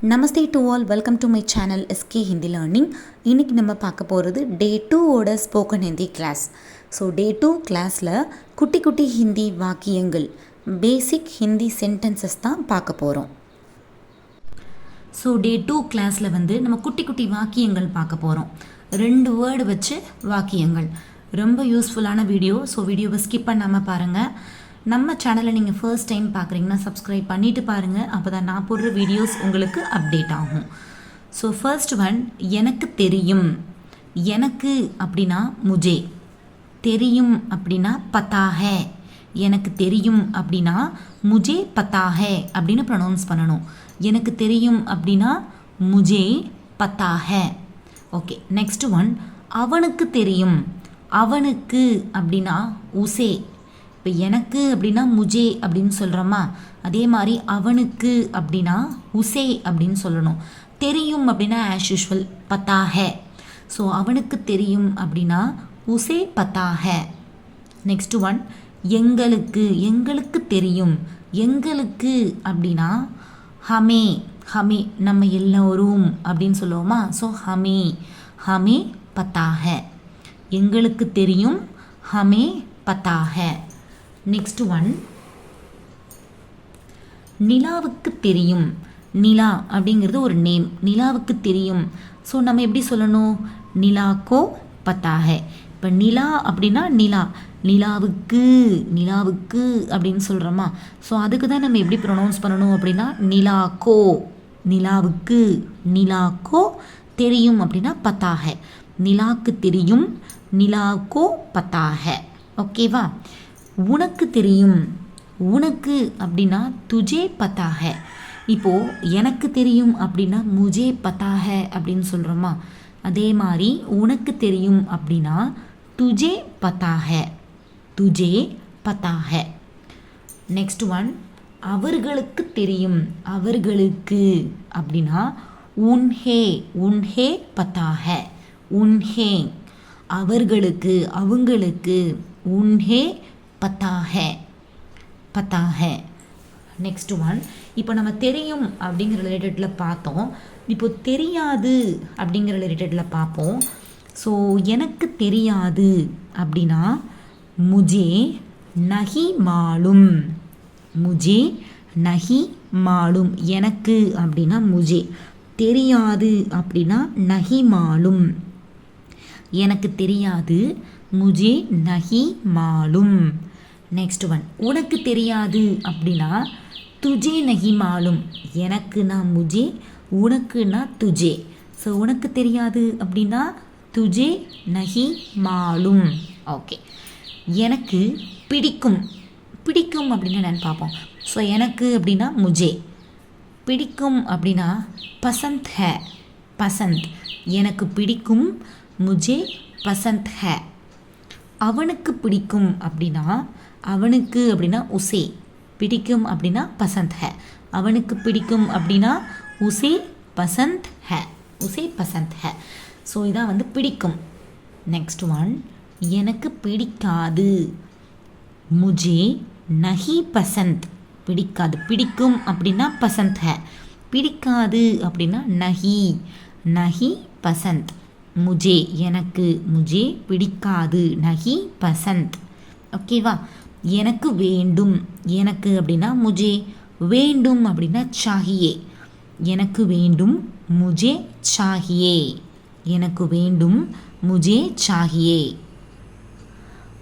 Namaste to all welcome to my channel SK Hindi learning இன்றைக்கி நம்ம பார்க்க போகிறது டே டூவோட spoken Hindi class so day two கிளாஸில் குட்டி குட்டி ஹிந்தி வாக்கியங்கள் பேசிக் ஹிந்தி சென்டென்சஸ் தான் பார்க்க போகிறோம் ஸோ டே டூ கிளாஸில் வந்து நம்ம குட்டி குட்டி வாக்கியங்கள் பார்க்க போகிறோம் ரெண்டு வேர்டு வச்சு வாக்கியங்கள். ரொம்ப யூஸ்ஃபுல்லான வீடியோ ஸோ வீடியோவை ஸ்கிப் பண்ணாமல் பாருங்கள் நம்ம சேனலை நீங்கள் ஃபர்ஸ்ட் டைம் பார்க்குறீங்கன்னா சப்ஸ்கிரைப் பண்ணிவிட்டு பாருங்கள் அப்போ தான் நான் போடுற வீடியோஸ் உங்களுக்கு அப்டேட் ஆகும். ஸோ ஃபர்ஸ்ட் ஒன் எனக்கு தெரியும். எனக்கு அப்படின்னா முஜே. தெரியும் அப்படின்னா பத்தாஹே. எனக்கு தெரியும் அப்படின்னா முஜே பத்தாஹே அப்படின்னு ப்ரொனவுன்ஸ் பண்ணணும். எனக்கு தெரியும் அப்படின்னா முஜே பத்தாஹே. ஓகே நெக்ஸ்ட் ஒன் அவனுக்கு தெரியும். அவனுக்கு அப்படின்னா உசே. இப்போ எனக்கு அப்படின்னா முஜே அப்படின்னு சொல்கிறோமா அதே மாதிரி அவனுக்கு அப்படின்னா உசே அப்படின்னு சொல்லணும். தெரியும் அப்படின்னா ஆஸ் யூஷுவல் பத்தா ஹே ஸோ அவனுக்கு தெரியும் அப்படின்னா உசே பத்தா ஹே நெக்ஸ்ட் ஒன் எங்களுக்கு எங்களுக்கு தெரியும். எங்களுக்கு அப்படின்னா ஹமே ஹமே நம்ம எல்லோரும் அப்படின்னு சொல்லுவோமா? ஸோ ஹமே ஹமே பத்தாக. எங்களுக்கு தெரியும் ஹமே பத்தாக. நெக்ஸ்ட் ஒன் நிலாவுக்கு தெரியும். நிலா அப்படிங்கிறது ஒரு நேம் நிலாவுக்கு தெரியும். ஸோ நம்ம எப்படி சொல்லணும்? நிலாக்கோ பத்தாக. இப்போ நிலா அப்படின்னா நிலா. நிலாவுக்கு நிலாவுக்கு அப்படின்னு சொல்கிறோமா ஸோ அதுக்கு தான் நம்ம எப்படி ப்ரொனவுன்ஸ் பண்ணணும் அப்படின்னா நிலாக்கோ. நிலாவுக்கு நிலாக்கோ தெரியும் அப்படின்னா பத்தாக. நிலாக்கு தெரியும். நிலாக்கோ பத்தாக. ஓகேவா உனக்கு தெரியும். உனக்கு அப்படின்னா துஜே பத்தாக இப்போது எனக்கு தெரியும் அப்படின்னா முஜே பத்தாக அப்படின்னு சொல்கிறோமா அதே மாதிரி உனக்கு தெரியும் அப்படின்னா துஜே பத்தாக துஜே பத்தாக நெக்ஸ்ட் ஒன் அவர்களுக்கு தெரியும். அவர்களுக்கு அப்படின்னா உன்ஹே உன்ஹே பத்தாக உன்ஹே. அவர்களுக்கு அவங்களுக்கு உன்ஹே பத்தா ஹே பத்தா ஹே நெக்ஸ்ட் ஒன் இப்போ நம்ம தெரியும் அப்படிங்கிற ரிலேட்டடில் பார்த்தோம். இப்போ தெரியாது அப்படிங்கிற ரிலேட்டடில் பார்ப்போம். ஸோ எனக்கு தெரியாது அப்படின்னா முஜே நகி மாலும். முஜே நகி மாலும். எனக்கு அப்படின்னா முஜே. தெரியாது அப்படின்னா நகி மாலும். எனக்கு தெரியாது. முஜே நகி மாலும். நெக்ஸ்ட் ஒன் உனக்கு தெரியாது அப்படின்னா துஜே நகி மாலும். எனக்குன்னா முஜே உனக்குனா துஜே. ஸோ உனக்கு தெரியாது அப்படின்னா துஜே நகி மாலும். ஓகே எனக்கு பிடிக்கும். பிடிக்கும் அப்படின்னு நான் பார்ப்போம். ஸோ எனக்கு அப்படின்னா முஜே. பிடிக்கும் அப்படின்னா பசந்த் ஹே. பசந்த். எனக்கு பிடிக்கும் முஜே பசந்த் ஹே. அவனுக்கு பிடிக்கும் அப்படின்னா அவனுக்கு அப்படின்னா உசே பிடிக்கும் அப்படின்னா பசந்த் ஹே. அவனுக்கு பிடிக்கும் அப்படின்னா உசே பசந்த் ஹே. உசே பசந்த் ஹே. ஸோ இதான் வந்து பிடிக்கும். நெக்ஸ்ட் ஒன் எனக்கு பிடிக்காது. முஜே நஹி பசந்த். பிடிக்காது. பிடிக்கும் அப்படின்னா பசந்த் ஹே. பிடிக்காது அப்படின்னா நஹி. நஹி பசந்த். முஜே எனக்கு முஜே பிடிக்காது. நஹி பசந்த். ஓகேவா எனக்கு வேண்டும். எனக்கு அப்படின்னா முஜே வேண்டும் அப்படின்னா சாகியே எனக்கு வேண்டும் முஜே சாகியே எனக்கு வேண்டும் முஜே சாகியே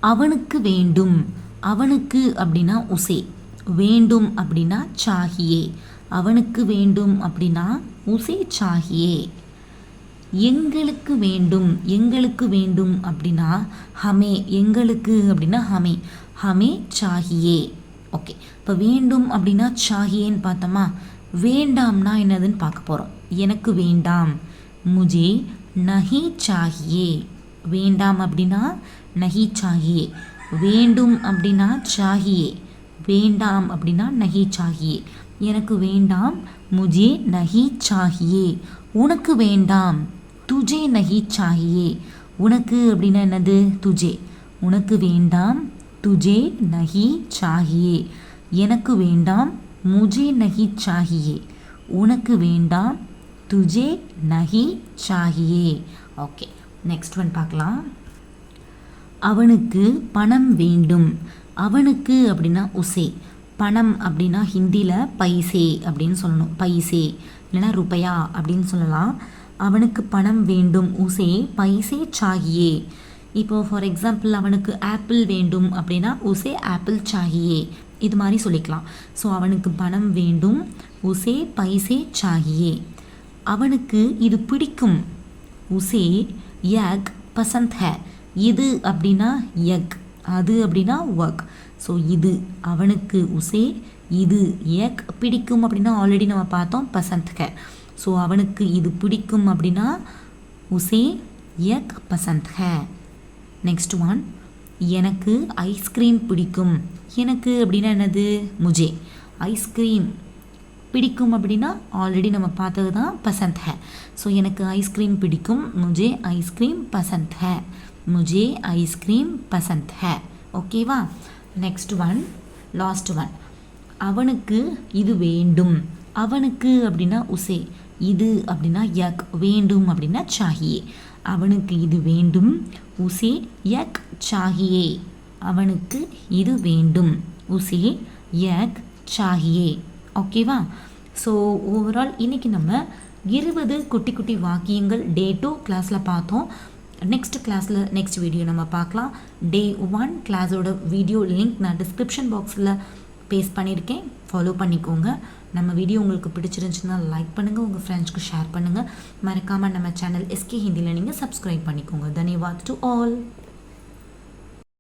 அவனுக்கு வேண்டும். அவனுக்கு அப்படின்னா உசே. வேண்டும் அப்படின்னா சாகியே அவனுக்கு வேண்டும் அப்படின்னா உசே சாகியே எங்களுக்கு வேண்டும் எங்களுக்கு வேண்டும் அப்படின்னா ஹமே எங்களுக்கு அப்படின்னா ஹமே. ஹமே சாகியே ஓகே. இப்போ வேண்டும் அப்படின்னா சாகியேன்னு பார்த்தோமா? வேண்டாம்னா என்னதுன்னு பார்க்க போகிறோம் எனக்கு வேண்டாம். முஜே நஹி சாகியே வேண்டாம் அப்படின்னா நஹி சாகியே வேண்டும் அப்படின்னா சாகியே வேண்டாம் அப்படின்னா நஹி சாகியே எனக்கு வேண்டாம். முஜே நஹி சாகியே உனக்கு வேண்டாம். துஜே நஹி சாகியே. உனக்கு அப்படின்னா என்னது? துஜே. உனக்கு வேண்டாம் துஜே நஹி சாகியே. எனக்கு வேண்டாம் முஜே நஹி சாகியே. உனக்கு வேண்டாம் துஜே நஹி சாகியே. ஓகே நெக்ஸ்ட் ஒன் பார்க்கலாம். அவனுக்கு பணம் வேண்டும். அவனுக்கு அப்படின்னா உசே. பணம் அப்படின்னா ஹிந்தியில் பைசே அப்படின்னு சொல்லணும். பைசே. இல்லைன்னா ருபையா அப்படின்னு சொல்லலாம். அவனுக்கு பணம் வேண்டும் உசே பைசே சாகியே. இப்போ ஃபார் எக்ஸாம்பிள் அவனுக்கு ஆப்பிள் வேண்டும் அப்படின்னா உசே ஆப்பிள் சாகியே. இது மாதிரி சொல்லிக்கலாம். ஸோ அவனுக்கு பணம் வேண்டும் உசே பைசே சாகியே. அவனுக்கு இது பிடிக்கும். உசே யக் பசந்த் ஹே. இது அப்படின்னா யக். அது அப்படின்னா ஒர்க் ஸோ இது அவனுக்கு உசே இது யக் பிடிக்கும் அப்படின்னா ஆல்ரெடி நம்ம பார்த்தோம் பசந்த் ஹே. ஸோ அவனுக்கு இது பிடிக்கும் அப்படின்னா உசே எக் பசந்த் ஹே. நெக்ஸ்ட் ஒன் எனக்கு ஐஸ்கிரீம் பிடிக்கும். எனக்கு அப்படின்னா என்னது? முஜே. ஐஸ்கிரீம் பிடிக்கும் அப்படின்னா ஆல்ரெடி நம்ம பார்த்தது தான் பசந்த் ஹே. ஸோ எனக்கு ஐஸ்கிரீம் பிடிக்கும். முஜே ஐஸ்கிரீம் பசந்த் ஹே. முஜே ஐஸ்கிரீம் பசந்த் ஹே. ஓகேவா நெக்ஸ்ட் ஒன் லாஸ்ட் ஒன் அவனுக்கு இது வேண்டும். அவனுக்கு அப்படின்னா உசே. இது அப்படின்னா யக் வேண்டும் அப்படின்னா சாகியே அவனுக்கு இது வேண்டும். உசே யக் சாகியே அவனுக்கு இது வேண்டும். உசே யக் சாகியே ஓகேவா ஸோ ஓவரால் இன்றைக்கி நம்ம இருபது குட்டி குட்டி வாக்கியங்கள் டே டூ கிளாஸில் பார்த்தோம். நெக்ஸ்ட் கிளாஸில் நெக்ஸ்ட் வீடியோ நம்ம பார்க்கலாம். டே ஒன் கிளாஸோட வீடியோ லிங்க் நான் டிஸ்கிரிப்ஷன் பாக்ஸில் பேஸ்ட் பண்ணியிருக்கேன். ஃபாலோ பண்ணிக்கோங்க. நம்ம வீடியோ உங்களுக்கு பிடிச்சிருந்துச்சுன்னா லைக் பண்ணுங்கள் உங்கள் ஃப்ரெண்ட்ஸ்க்கு ஷேர் பண்ணுங்கள் மறக்காமல் நம்ம சேனல் எஸ்கே ஹிந்தியில் நீங்கள் சப்ஸ்கிரைப் பண்ணிக்கோங்க. தன்யவாத் டு ஆல்